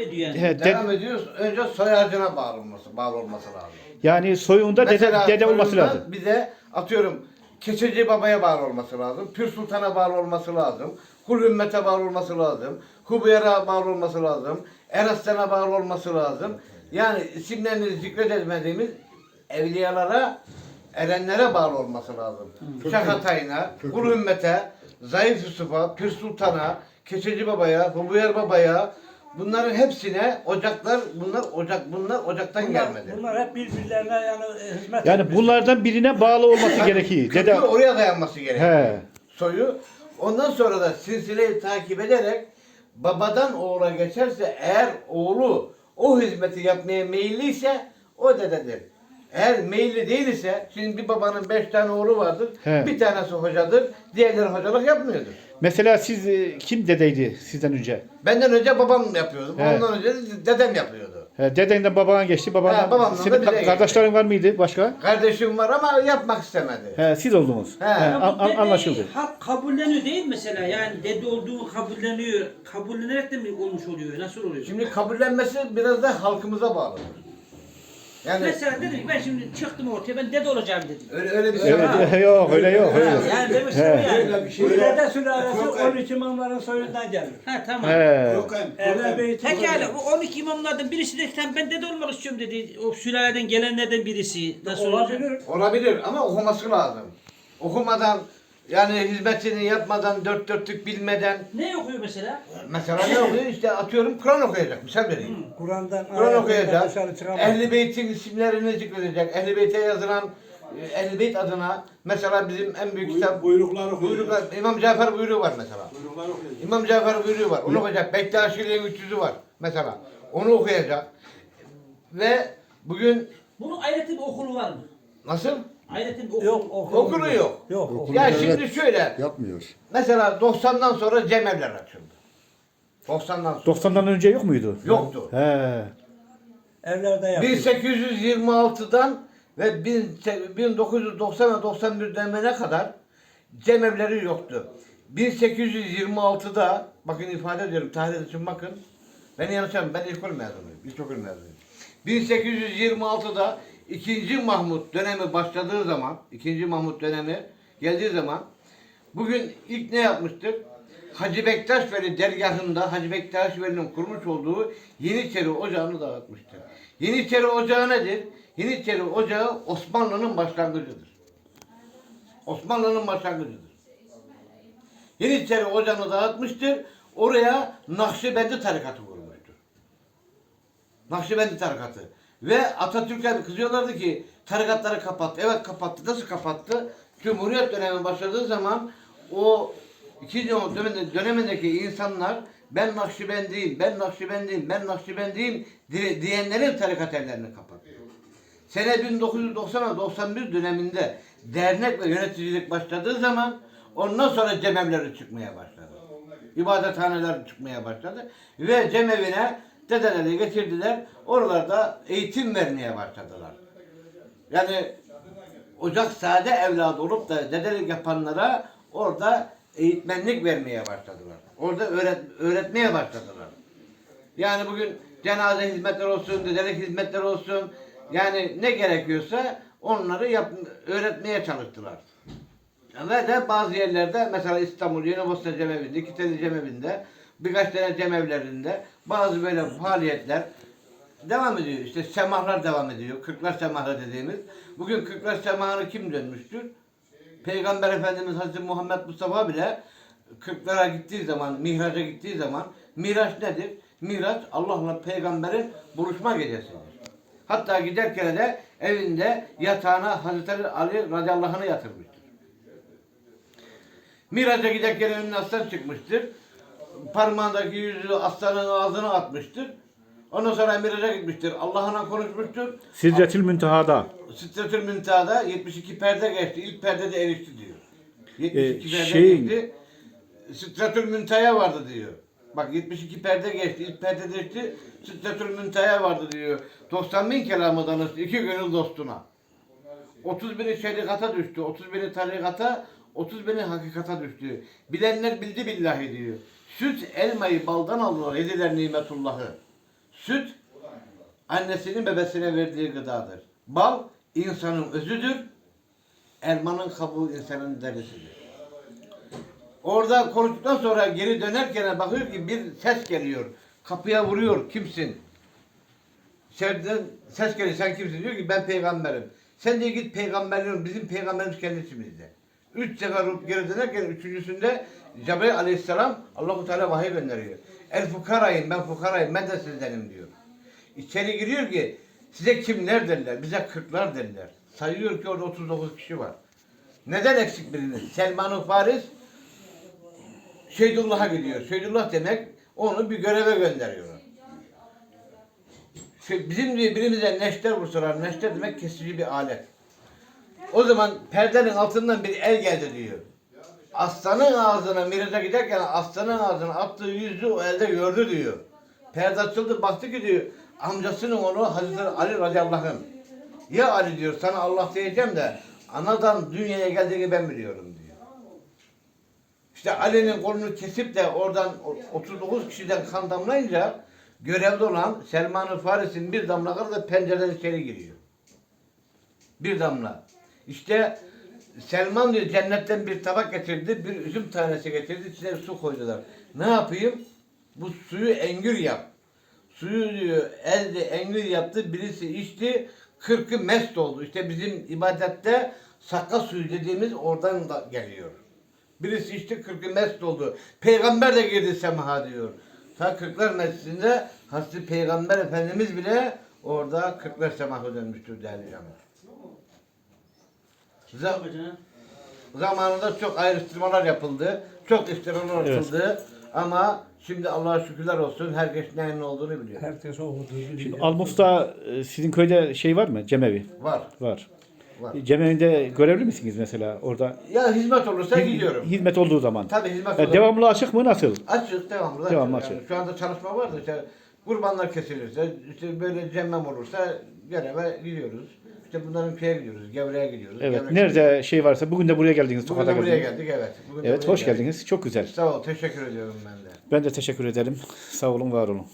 ediyor yani? He, de- Devam ediyoruz. Önce soy ağacına bağlı olması, bağlı olması lazım. yani soyunda dede, Mesela dede olması lazım. Bize atıyorum Keçeci Baba'ya bağlı olması lazım. Pür Sultan'a bağlı olması lazım. Kul Ümmet'e bağlı olması lazım. Hubeyar'a bağlı olması lazım. Eraslan'a bağlı olması lazım. Yani isimlerini zikredemediğimiz evliyalara, erenlere bağlı olması lazım. Şah Hatay'ına, Kul Ümmet'e, Zayıf Yusuf'a, Pir Sultan'a, Keçeci Baba'ya, Hubeyar Baba'ya bunların hepsine ocaklar, bunlar ocak bunlar ocaktan Bunlar, gelmedi. bunlar hep birbirlerine yani e, hizmet Yani etmiş. bunlardan birine bağlı olması gerekiyor. Kökü Dede oraya dayanması gerekiyor. he. Soyu. Ondan sonra da silsileyi takip ederek babadan oğula geçerse eğer oğlu o hizmeti yapmaya meyilliyse o dededir. Eğer meyilli değil ise şimdi bir babanın beş tane oğlu vardır. He. Bir tanesi hocadır. Diğerleri hocalık yapmıyordur. Mesela siz e, kim dedeydi sizden önce? Benden önce babam yapıyordu. He. Ondan önce de dedem yapıyordu. He, dedenden babana geçti. Babandan, He, babamdan senin bize ka- geçti. kardeşlerin var mıydı başka? Kardeşim var ama yapmak istemedi. He, siz oldunuz. He. He, an- an- anlaşıldı. Halk kabulleniyor değil mi mesela? Yani dede olduğu kabulleniyor. Kabullenerek de mi olmuş oluyor? Nasıl oluyor? Şimdi kabullenmesi biraz da halkımıza bağlıdır. Yani Mesela dedim ki ben şimdi çıktım ortaya ben dede olacağım dedim. öyle, öyle bir şey Evet, var. yok öyle yok. Öyle. Yani demek istiyor He. yani. Öyle bir şey yok. Dede sülalesi Yok, 13 imamların soyundan gelir. Ha tamam. He. Gökhan, Evvel beyti Pekala bu 12 imamlardan birisi de sen ben dede olmak istiyorum dedi. O sülaleden gelenlerden birisi. Nasıl olacak? olabilir. Olabilir ama okuması lazım. Okumadan yani hizmetini yapmadan dört dörtlük bilmeden Ne okuyor mesela? mesela ne oluyor işte atıyorum Kur'an okuyacak misal vereyim. Kur'an'dan Kur'an ayetten okuyacak. dışarı çıkamaz. Ehli Beyt'in isimlerini zikredecek. Ehli Beyt'e yazılan e, Ehli Beyt adına mesela bizim en büyük kitap Buyruklar okuyacak. buyruklar İmam Cafer buyruğu var mesela. Buyruklar okuyacak. İmam Cafer buyruğu var. Onu okuyacak. Bektaşi'nin 300'ü var mesela. Onu okuyacak. Ve bugün Bunun ayrıca bir okulu var mı? nasıl? Ayrıca bir okulu. Yok okul. Okulu yok. Yok okul. Ya devlet şimdi şöyle. Yapmıyor. Mesela 90'dan sonra cemevler açıldı. 90'dan sonra. 90'dan önce yok muydu? Yoktu. He. Evlerde yapıyor. 1826'dan ve 1990 ve 91 dönemine kadar cemevleri yoktu. 1826'da bakın ifade ediyorum tarih için bakın. Ben yanlış yapmıyorum. Ben ilkokul mezunuyum. İlkokul mezunuyum. 1826'da 2. Mahmut dönemi başladığı zaman, 2. Mahmut dönemi geldiği zaman bugün ilk ne yapmıştır? Hacı Bektaş Veli dergahında Hacı Bektaş Veli'nin kurmuş olduğu Yeniçeri Ocağı'nı dağıtmıştır. Yeniçeri Ocağı nedir? Yeniçeri Ocağı Osmanlı'nın başlangıcıdır. Osmanlı'nın başlangıcıdır. Yeniçeri Ocağı'nı dağıtmıştır. Oraya Nakşibendi tarikatı kurmuştur. Nakşibendi tarikatı. Ve Atatürk'e kızıyorlardı ki tarikatları kapattı. Evet kapattı. Nasıl kapattı? Cumhuriyet dönemi başladığı zaman o ikinci döneminde, dönemindeki insanlar ben Nakşibendiyim, ben Nakşibendiyim, ben Nakşibendiyim di- diyenlerin tarikat evlerini kapattı. Sene 1990-91 döneminde dernek ve yöneticilik başladığı zaman ondan sonra cemevleri çıkmaya başladı. İbadethaneler çıkmaya başladı. Ve cemevine dedeleri getirdiler. Oralarda eğitim vermeye başladılar. Yani ocak sade evladı olup da dedelik yapanlara orada eğitmenlik vermeye başladılar. Orada öğret, öğretmeye başladılar. Yani bugün cenaze hizmetleri olsun, dedelik hizmetleri olsun. Yani ne gerekiyorsa onları yap, öğretmeye çalıştılar. Ve de bazı yerlerde mesela İstanbul Yeni Bosna Cemevi'nde, Kiteli Cemevi'nde, birkaç tane cemevlerinde bazı böyle faaliyetler devam ediyor. İşte semahlar devam ediyor. Kırklar semahı dediğimiz. Bugün Kırklar semahını kim dönmüştür? Peygamber Efendimiz Hazreti Muhammed Mustafa bile kırklara gittiği zaman, mihraca gittiği zaman miraç nedir? Miraç Allah'la peygamberin buluşma gecesidir. Hatta giderken de evinde yatağına Hazreti Ali radıyallahu anh'ı yatırmıştır. Miraca giderken önüne aslan çıkmıştır. Parmağındaki yüzüğü aslanın ağzına atmıştır. Ondan sonra miraca gitmiştir. Allah'ına konuşmuştur. Sidretül Münteha'da. Sıtretül Münteha'da 72 perde geçti. İlk perdede erişti diyor. 72 Ee, perde şey- geçti. Sıtretül Münteha'ya vardı diyor. Bak 72 perde geçti. İlk perde geçti. Sıtretül Münteha'ya vardı diyor. 90 bin kelamı danıştı. iki gönül dostuna. 30 bini şerikata düştü. 30 bini tarikata, 30 bini hakikata düştü. Bilenler bildi billahi diyor. Süt elmayı baldan aldılar. Yediler nimetullahı. Süt annesinin bebesine verdiği gıdadır. Bal insanın özüdür. Elmanın kabuğu insanın derisidir. Orada konuştuktan sonra geri dönerken bakıyor ki bir ses geliyor. Kapıya vuruyor. Kimsin? İçeriden ses geliyor. Sen kimsin? Diyor ki ben peygamberim. Sen de git peygamberin bizim peygamberimiz kendisi bizde. Üç sefer vurup geri dönerken üçüncüsünde Cebrail aleyhisselam Allahu Teala vahiy gönderiyor. El fukarayım ben fukarayım ben de sizdenim diyor. İçeri giriyor ki size kimler derler? Bize kırklar derler. Sayıyor ki orada 39 kişi var. Neden eksik biriniz? Selman-ı Faris Şeydullah'a gidiyor. Şeydullah demek onu bir göreve gönderiyorlar. Şey, bizim diye birimize neşter vursalar, neşter demek kesici bir alet. O zaman perdenin altından bir el geldi diyor. Aslanın ağzına miraca giderken aslanın ağzına attığı yüzü o elde gördü diyor. Perde açıldı baktı ki diyor amcasının oğlu Hazreti Ali radıyallahu anh. Ya Ali diyor sana Allah diyeceğim de anadan dünyaya geldiğini ben biliyorum diyor. İşte Ali'nin kolunu kesip de oradan 39 kişiden kan damlayınca görevde olan Selman-ı Faris'in bir damla kadar da pencereden içeri giriyor. Bir damla. İşte Selman diyor cennetten bir tabak getirdi, bir üzüm tanesi getirdi, içine su koydular. Ne yapayım? Bu suyu engür yap. Suyu diyor elde engür yaptı, birisi içti, kırkı mest oldu. İşte bizim ibadette sakka suyu dediğimiz oradan da geliyor. Birisi içti, kırkı mest oldu. Peygamber de girdi semaha diyor. Ta Kırklar Mescidinde Hazreti Peygamber Efendimiz bile orada Kırklar semaha dönmüştür değerli canım. Zamanında çok ayrıştırmalar yapıldı. Çok iftiralar Evet. atıldı. Ama şimdi Allah'a şükürler olsun herkes neyin olduğunu biliyor. Herkes okuduğu biliyor. Almus'ta e, sizin köyde şey var mı? Cemevi. Var. Var. Var. Cemevi'nde görevli misiniz mesela orada? Ya hizmet olursa gidiyorum. Hizmet olduğu zaman. Tabii hizmet E, olursa. devamlı açık mı nasıl? Açık devamlı. açık. Devamlı Yani açık. şu anda çalışma var da işte kurbanlar kesilirse, işte böyle cemmem olursa göreve gidiyoruz. İşte bunların köye gidiyoruz, Gevre'ye gidiyoruz. Evet. Gevrek- Nerede şey varsa bugün de buraya geldiniz. Bugün de buraya geldiniz. geldik evet. Bugün Evet hoş geldik. geldiniz. Çok güzel. Sağ ol, teşekkür ediyorum ben de. Ben de teşekkür ederim. Sağ olun, var olun.